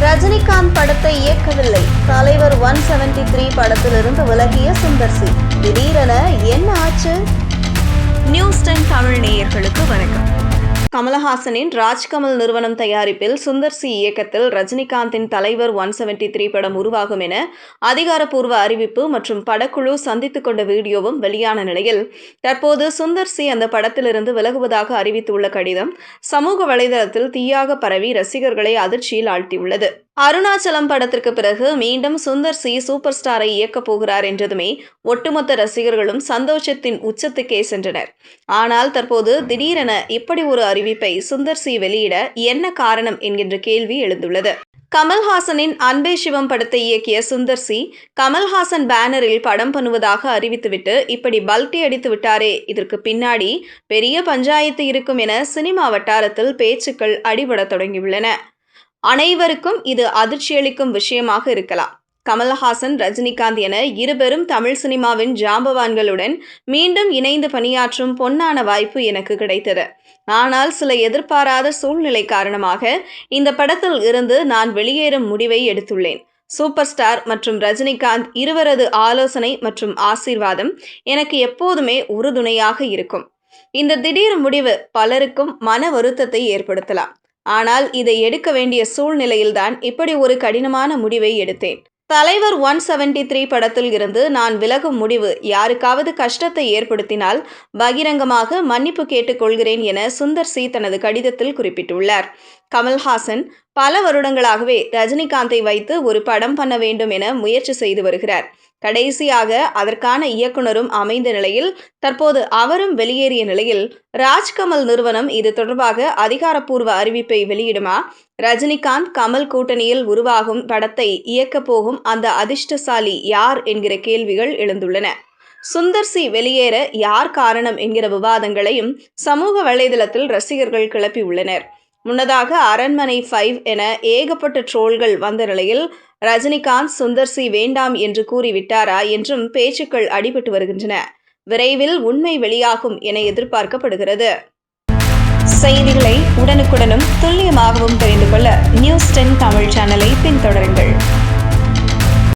ரஜினிகாந்த் படத்தை இயக்கவில்லை. தலைவர் one seventy three படத்திலிருந்து விலகிய சுந்தர் திடீரென என்ன ஆச்சு? நியூஸ் டென் தமிழ் நேயர்களுக்கு வணக்கம். கமலஹாசனின் ராஜ்கமல் நிறுவனம் தயாரிப்பில் சுந்தர் சி இயக்கத்தில் ரஜினிகாந்தின் தலைவர் ஒன் செவன்டி த்ரீ படம் உருவாகும் என அதிகாரப்பூர்வ அறிவிப்பு மற்றும் படக்குழு சந்தித்துக் கொண்ட வீடியோவும் வெளியான நிலையில் தற்போது சுந்தர் சி அந்த படத்திலிருந்து விலகுவதாக அறிவித்துள்ள கடிதம் சமூக வலைதளத்தில் தீயாக பரவி ரசிகர்களை அதிர்ச்சியில் ஆழ்த்தியுள்ளது. அருணாச்சலம் படத்திற்கு பிறகு மீண்டும் சுந்தர் சி சூப்பர் ஸ்டாரை இயக்கப் போகிறார் என்றதுமே ஒட்டுமொத்த ரசிகர்களும் சந்தோஷத்தின் உச்சத்துக்கே சென்றனர். ஆனால் தற்போது திடீரென இப்படி ஒரு அறிவிப்பை சுந்தர் சி வெளியிட என்ன காரணம் என்கின்ற கேள்வி எழுந்துள்ளது. கமல்ஹாசனின் அன்பே சிவம் படத்தை இயக்கிய சுந்தர் சி கமல்ஹாசன் பேனரில் படம் பண்ணுவதாக அறிவித்துவிட்டு இப்படி பல்டி அடித்து விட்டாரே இதற்கு பின்னாடி பெரிய பஞ்சாயத்து இருக்கும் என சினிமா வட்டாரத்தில் பேச்சுக்கள் அடிபடத் தொடங்கியுள்ளன. அனைவருக்கும் இது அதிர்ச்சியளிக்கும் விஷயமாக இருக்கலாம். கமல்ஹாசன் ரஜினிகாந்த் என இருபெரும் தமிழ் சினிமாவின் ஜாம்பவான்களுடன் மீண்டும் இணைந்து பணியாற்றும் பொன்னான வாய்ப்பு எனக்கு கிடைத்தது. ஆனால் சில எதிர்பாராத சூழ்நிலை காரணமாக இந்த படத்தில் இருந்து நான் வெளியேறும் முடிவை எடுத்துள்ளேன். சூப்பர் ஸ்டார் மற்றும் ரஜினிகாந்த் இருவரது ஆலோசனை மற்றும் ஆசீர்வாதம் எனக்கு எப்போதுமே உறுதுணையாக இருக்கும். இந்த திடீர் முடிவு பலருக்கும் மன வருத்தத்தை ஏற்படுத்தலாம். ஆனால் இதை எடுக்க வேண்டிய சூழ்நிலையில்தான் இப்படி ஒரு கடினமான முடிவை எடுத்தேன். தலைவர் ஒன் செவன்டி த்ரீ படத்தில் இருந்து நான் விலகும் முடிவு யாருக்காவது கஷ்டத்தை ஏற்படுத்தினால் பகிரங்கமாக மன்னிப்பு கேட்டுக்கொள்கிறேன் என சுந்தர் சி தனது கடிதத்தில் குறிப்பிட்டுள்ளார். கமல்ஹாசன் பல வருடங்களாகவே ரஜினிகாந்தை வைத்து ஒரு படம் பண்ண வேண்டும் என முயற்சி செய்து வருகிறார். கடைசியாக அதற்கான இயக்குனரும் அமைந்த நிலையில் தற்போது அவரும் வெளியேறிய நிலையில் ராஜ்கமல் நிறுவனம் இது தொடர்பாக அதிகாரப்பூர்வ அறிவிப்பை வெளியிடுமா? ரஜினிகாந்த் கமல் கூட்டணியில் உருவாகும் படத்தை இயக்கப் போகும் அந்த அதிர்ஷ்டசாலி யார் என்கிற கேள்விகள் எழுந்துள்ளன. சுந்தர் சி வெளியேற யார் காரணம் என்கிற விவாதங்களையும் சமூக வலைதளத்தில் ரசிகர்கள் கிளப்பியுள்ளனர். முன்னதாக அரண்மனை ஃபைவ் என ஏகப்பட்ட ட்ரோல்கள் வந்த நிலையில் ரஜினிகாந்த் சுந்தர் சி வேண்டாம் என்று கூறிவிட்டாரா என்றும் பேச்சுக்கள் அடிபட்டு வருகின்றன. விரைவில் உண்மை வெளியாகும் என எதிர்பார்க்கப்படுகிறது. செய்திகளை உடனுக்குடனும் துல்லியமாகவும் தெரிந்து கொள்ள நியூஸ் டென் தமிழ் சேனலை பின்தொடருங்கள்.